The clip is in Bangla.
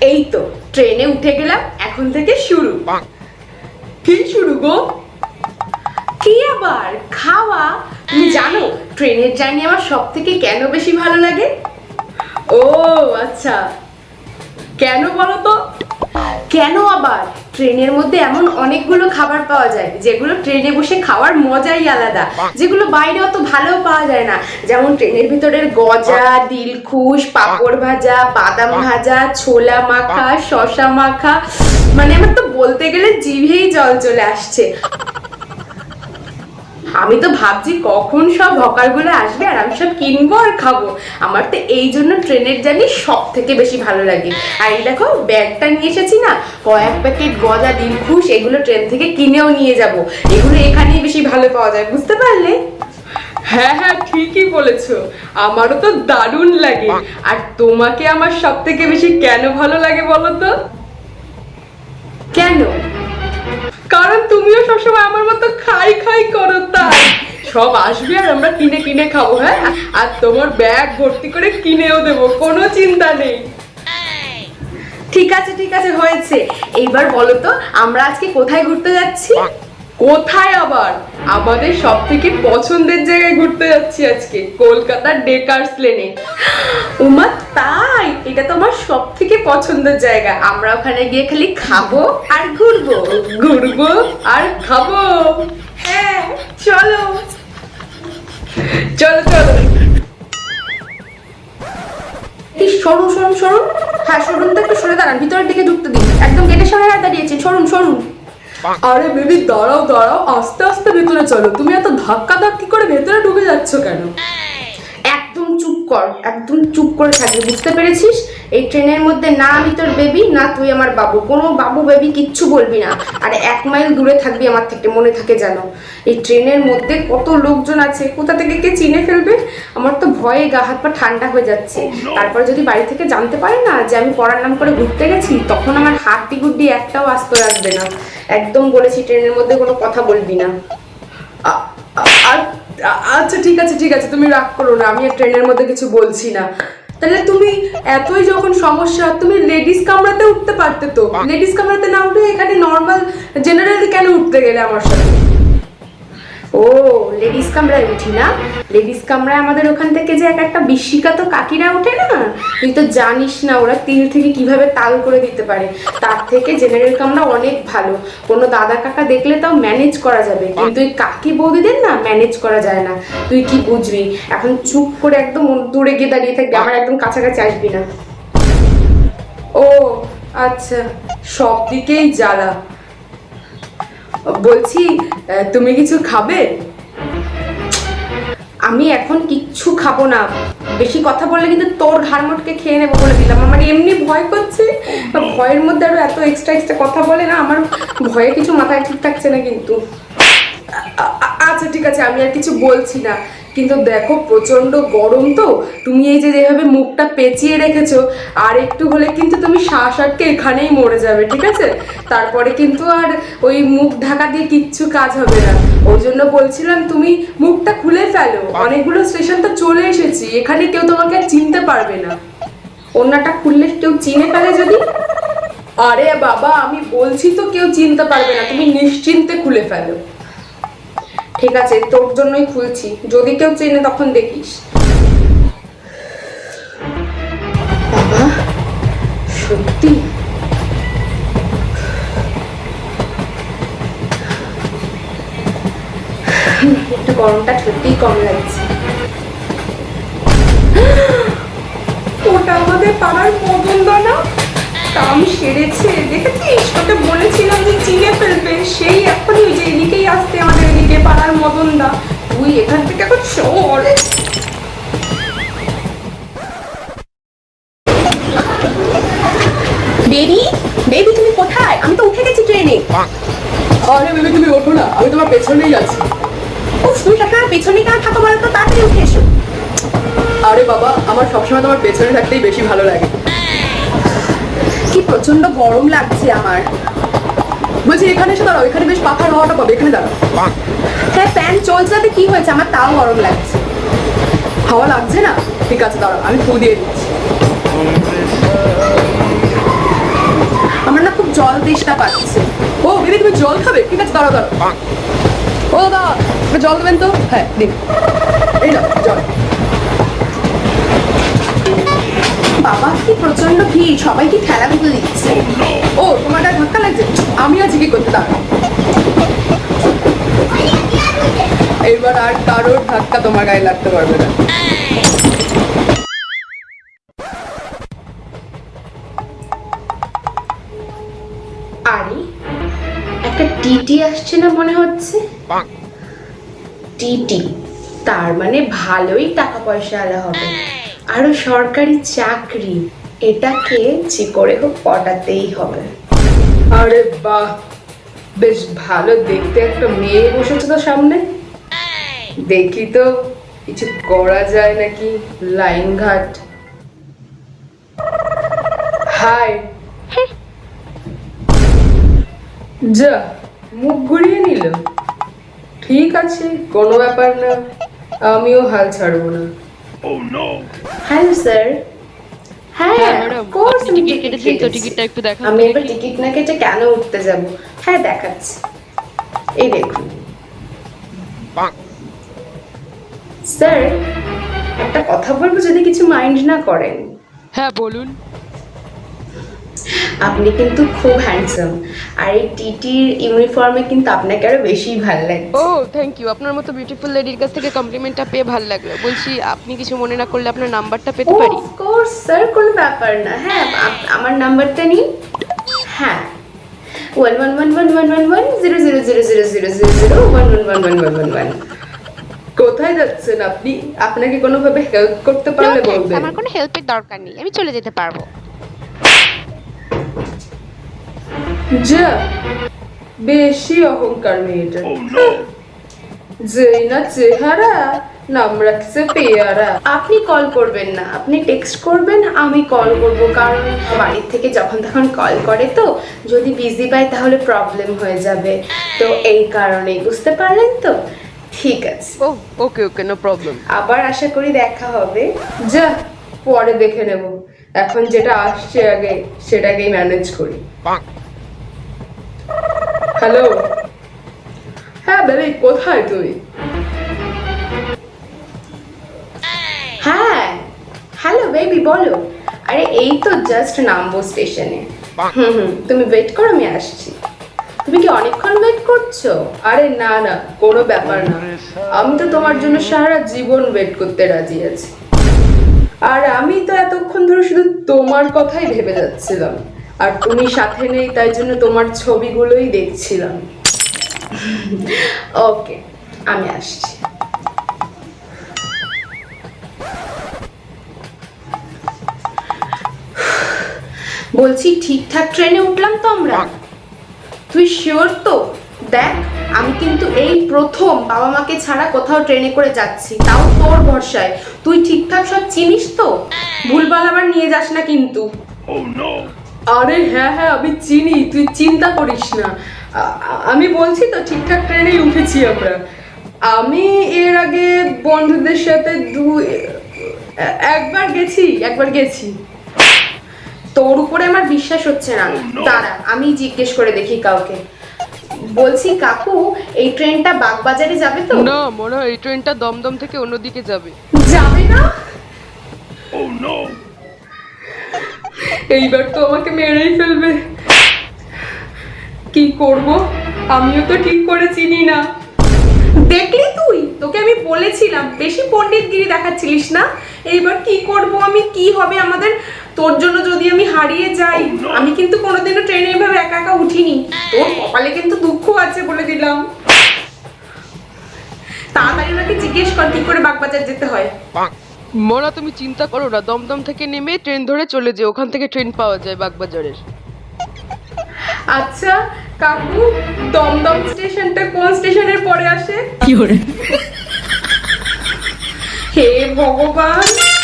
এই তো, ট্রেনে উঠে গেলাম, এখন থেকে শুরু। কি শুরু গো? কি আবার? খাওয়া? তুমি জানো, ট্রেনের জার্নি আমার সব থেকে কেন বেশি ভালো লাগে? ও আচ্ছা। কেন বলো তো? কেন আবার? ট্রেনের মধ্যে এমন অনেকগুলো খাবার পাওয়া যায়, যেগুলো ট্রেনে বসে খাওয়ার মজাই আলাদা, যেগুলো বাইরে অত ভালো পাওয়া যায় না। যেমন ট্রেনের ভিতরের গজা, দিলখুশ, পাপড় ভাজা, বাদাম ভাজা, ছোলা মাখা শশা মাখা। মানে আমার তো বলতে গেলে জিভেই জল চলে আসছে। আমি তো ভাবছি কখন সব হকারগুলো আসবে আর আমি সব কিনবো আর খাব। আমার তো এই জন্য ট্রেনের জার্নি সব থেকে বেশি ভালো লাগে। আর এই দেখো ব্যাগটা নিয়ে এসেছি না কয়েক প্যাকেট গজা দিলখুশ এগুলো ট্রেন থেকে কিনেও নিয়ে যাব। এগুলো এখানেই বেশি ভালো পাওয়া যায় বুঝতে পারলে? হ্যাঁ হ্যাঁ ঠিকই বলেছ। আমারও তো দারুণ লাগে। আর তোমাকে আমার সব থেকে বেশি কেন ভালো লাগে বলো তো? কেন? কারণ তুমিও সবসময় আমার মতো খাই খাই করো তাই। সব আসবে আর আমরা কিনে কিনে খাব হ্যাঁ? আর তোমার ব্যাগ ভর্তি করে কিনেও দেবো কোনো চিন্তা নেই। ঠিক আছে ঠিক আছে হয়েছে। এইবার বলো তো আমরা আজকে কোথায় ঘুরতে যাচ্ছি? কোথায় আবার? আমাদের সব থেকে পছন্দের জায়গায় ঘুরতে যাচ্ছি আজকে কলকাতার ডেকার্স লেনে। উমা তাই? এটা তো আমার সব থেকে পছন্দের জায়গা। আমরা ওখানে গিয়ে খালি খাব আর ঘুরবো। ঘুরবো আর খাব। হ্যাঁ চলো। চলো চলো। সরুন সরুন সরুন হ্যাঁ সরুন তো একটু সরে দাঁড়ান, ভিতরের দিকে ঢুকতে দিন। একদম গেটের সামনে আর দাঁড়িয়েছেন সরুন সরুন। আরে বেবি, দাঁড়াও দাঁড়াও। আস্তে আস্তে ভেতরে চলো। তুমি এত ধাক্কা ধাক্কি করে ভেতরে ঢুকে যাচ্ছ কেন? কর, একদম চুপ করে থাকবি, বুঝতে পেরেছিস? এই ট্রেনের মধ্যে না আমি তোর বেবি না তুই আমার বাবু। কোনো বাবু বেবি কিচ্ছু বলবি না। আর এক মাইল দূরে থাকবি আমার থেকে, মনে থাকে যেন। এই ট্রেনের মধ্যে কত লোকজন আছে, কোথা থেকে কে চিনে ফেলবে? আমার তো ভয়ে গা হাত পা ঠান্ডা হয়ে যাচ্ছে। তারপর যদি বাড়ি থেকে জানতে পারে না যে আমি পড়ার নাম করে ঘুরতে গেছি, তখন আমার হাড্ডি গুড্ডি একটাও আস্ত রাখবে না। একদম বলেছি, ট্রেনের মধ্যে কোনো কথা বলবি না। আ- আ- আ- আচ্ছা ঠিক আছে ঠিক আছে, তুমি রাগ করো না, আমি আর ট্রেনের মধ্যে কিছু বলছি না। তাহলে তুমি এতই যখন সমস্যা, তুমি লেডিস কামড়াতে উঠতে পারতে তো? লেডিস কামড়াতে না উঠে এখানে নর্মাল জেনারেল কেন উঠতে গেলে আমার সাথে? ও, লেডিস কামরায় উঠি না? লেডিস কামরায় আমাদের ওখান থেকে যে এক একটা বিশিকা তো কাকিরা ওঠে তুই তো জানিস না ওরা তিল থেকে কীভাবে তাল করে দিতে পারে। তার থেকে জেনারেল কামরা অনেক ভালো। কোনো দাদা কাকা দেখলে তাও ম্যানেজ করা যাবে। কিন্তু ওই কাকি বৌদিদের না ম্যানেজ করা যায় না। তুই কি বুঝবি? এখন চুপ করে একদম দূরে গিয়ে দাঁড়িয়ে থাকবি। আমার একদম কাছাকাছি আসবি না। ও আচ্ছা। সব দিকেই জ্বালা। বলছি তুমি কিছু খাবে? আমি এখন কিচ্ছু খাব না। বেশি কথা বললে কিন্তু তোর ঘাড় মোটকে খেয়ে নেব বলে দিলাম। আমার এমনি ভয় করছে। ভয়ের মধ্যে আরও এত এক্সট্রা এক্সট্রা কথা বলে না আমার ভয়ে কিছু মাথায় ঠিক থাকছে না কিন্তু। আচ্ছা ঠিক আছে আমি আর কিছু বলছি না। কিন্তু দেখো প্রচণ্ড গরম তো। তুমি এই যে যেভাবে মুখটা পেঁচিয়ে রেখেছো, আর একটু হলে কিন্তু তুমি শ্বাস আটকে এখানেই মরে যাবে, ঠিক আছে? তারপরে কিন্তু আর ওই মুখ ঢাকা দিয়ে কিচ্ছু কাজ হবে না। ওই জন্য বলছিলাম তুমি মুখটা খুলে ফেলো। অনেকগুলো স্টেশন তো চলে এসেছি, এখানে কেউ তোমাকে আর চিনতে পারবে না। অন্যটা খুললে কেউ চিনে ফেলে যদি? আরে বাবা, আমি বলছি তো কেউ চিনতে পারবে না, তুমি নিশ্চিন্তে খুলে ফেলো। ঠিক আছে, তোর জন্যই খুলছি। যদি কেউ চেনে তখন দেখিস। বাবা, সত্যি? একটু গরমটা সত্যিই কম লাগছে। ওটা আমাদের পাড়ার মদনদা না কাম সেরেছে, দেখেছিস? তোকে বলেছিলাম যে চিনে ফেলবে, সেই এখনই যে এদিকেই এদিকে পাড়ার মদন দা। তুই এখান থেকে এখন সর বেবি বেবি তুমি কোথায়? আমি তো উঠে গেছি ট্রেনে। আরে বেবি তুমি ওঠো না। আমি তোমার পেছনেই আছি। ও তুমি টাকা পেছনে কেন থাকো বলো তো? তাড়াতাড়ি উঠে এসো। আরে বাবা আমার সবসময় তোমার পেছনে থাকতেই বেশি ভালো লাগে। কি প্রচণ্ড গরম লাগছে আমার। বলছি এখানে এসে দাঁড়াও এখানে বেশ পাখার হাওয়াটা পাবে এখানে দাঁড়াও। হ্যাঁ ফ্যান চলছে তাতে কি হয়েছে? আমার তাও গরম লাগছে। হাওয়া লাগছে না? ঠিক আছে দাঁড়াও আমি ফু দিয়ে দিচ্ছি। আমার না খুব জল তেষ্টা পাচ্ছে। ও দিদি তুমি জল খাবে? ঠিক আছে দাঁড়াও দাঁড়াও। ও দাদা একটু জল দেবেন তো? হ্যাঁ দিন। এই নাও জল বাবা কি সবাই কি খেলাধুলো দিচ্ছে। ও তোমার গায়ে ধাক্কা লাগছে? আমি কি করতে এবার আর কারোর ধাক্কা তোমার গায়ে লাগতে পারবে না। আরে একটা টিটি আসছে না মনে হচ্ছে? টিটি তার মানে ভালোই টাকা পয়সা আলা হবে। আরও সরকারি চাকরি। এটাকে যে করে হোক পটাতেই হবে। আরে বাহ! বেশ ভালো দেখতে একটা মেয়ে বসেছে তো সামনে। দেখি তো কিছু করা যায় নাকি? লাইন ঘাট। হাই! যা মুখ ঘুরিয়ে নিল। ঠিক আছে কোনো ব্যাপার না। আমিও হাল ছাড়বো না। Hello sir. হ্যাঁ হ্যাঁ, তো। একটু আমি এবার টিকিট না কেটে কেন উঠতে যাব? হ্যাঁ দেখাচ্ছি। এই দেখুন। স্যার একটা কথা বলব যদি কিছু মাইন্ড না করেন। হ্যাঁ বলুন। আপনি কিন্তু খুব হ্যান্ডসাম আর এই টিটির ইউনিফর্মে কিন্তু আপনাকে আরও বেশি ভালো লাগে ও থ্যাংক ইউ আপনার মতো বিউটিফুল লেডির কাছ থেকে কমপ্লিমেন্টটা পেয়ে ভালো লাগল বলছি আপনি কিছু মনে না করলে আপনার নাম্বারটা পেতে পারি কোর্স স্যার কোনো ব্যাপার না হ্যাঁ আমার নাম্বারটা নিন হ্যাঁ one one one one one one one zero zero zero zero zero zero zero one one one one one one one কোথায় যাচ্ছেন আপনি আপনাকে কোনোভাবে হেল্প করতে পারলে বলবেন আমার কোনো হেল্পের দরকার নেই আমি চলে যেতে পারব যা বেশি অহংকার মেয়েটা। যেই না চেহারা নাম রাখছে পেয়ারা। আপনি কল করবেন না আপনি টেক্সট করবেন আমি কল করব কারণ বাড়ির থেকে যখন তখন কল করে তো যদি বিজি পাই তাহলে প্রবলেম হয়ে যাবে। তো এই কারণেই বুঝতে পারলেন তো? ঠিক আছে। ও ওকে ওকে নো প্রবলেম আবার আশা করি দেখা হবে। যা পরে দেখে নেব। এখন যেটা আসছে আগে সেটাকেই ম্যানেজ করি। হ্যালো। হ্যাঁ বেবি কোথায় তুই? হ্যাঁ হ্যালো বেবি বলো। আরে এই তো জাস্ট নামবো স্টেশনে হুম হুম তুমি ওয়েট করো আমি আসছি। তুমি কি অনেকক্ষণ ওয়েট করছ? আরে না না কোনো ব্যাপার না। আমি তো তোমার জন্য সারা জীবন ওয়েট করতে রাজি আছি। আর আমি তো এতক্ষণ ধরে শুধু তোমার কথাই ভেবে যাচ্ছিলাম। আর তুমি সাথে নেই, তাই জন্য তোমার ছবিগুলোই দেখছিলাম। ওকে, আমি আসছি। বলছি, ঠিকঠাক ট্রেনে উঠলাম তো আমরা? তুই শিওর তো? দেখ, আমি কিন্তু এই প্রথম বাবা মাকে ছাড়া কোথাও ট্রেনে করে যাচ্ছি, তাও তোর ভরসায়। তুই ঠিকঠাক সব চিনিস তো? ভুলভাল আবার নিয়ে যাস না কিন্তু। আরে হ্যাঁ হ্যাঁ আমি চিনি তুই চিন্তা করিস না। আমি বলছি তো ঠিকঠাক ট্রেনেই উঠেছি আমরা। আমি এর আগে বন্ধুদের সাথে দু একবার গেছি একবার গেছি। তোর উপরে আমার বিশ্বাস হচ্ছে না। দাঁড়া আমি জিজ্ঞেস করে দেখি কাউকে। বলছি কাকু এই ট্রেনটা বাগবাজারে যাবে তো? না মনে হয় এই ট্রেনটা দমদম থেকে অন্যদিকে যাবে। যাবে না? এইবার তো আমাকে মেরেই ফেলবে। কি করব? আমিও তো ঠিক করে চিনি না। দেখলি তুই? তোকে আমি বলেছিলাম বেশি পণ্ডিতগিরি দেখাচ্ছিলিস না? এইবার কি করব আমি? কি হবে আমাদের? তোর জন্য যদি আমি হারিয়ে যাই আমি কিন্তু কোনোদিনও ট্রেনে এভাবে একা একা উঠিনি। তোর কপালে কিন্তু দুঃখ আছে বলে দিলাম। তাড়াতাড়ি ওনাকে জিজ্ঞেস কর কি করে বাগবাজার যেতে হয়। মোনা তুমি চিন্তা করো না দমদম থেকে নেমে ট্রেন ধরে চলে যে ওখান থেকে ট্রেন পাওয়া যায় বাগবাজারের। আচ্ছা কাকু দমদম স্টেশনটা কোন স্টেশনের পরে আসে? কি হে ভগবান!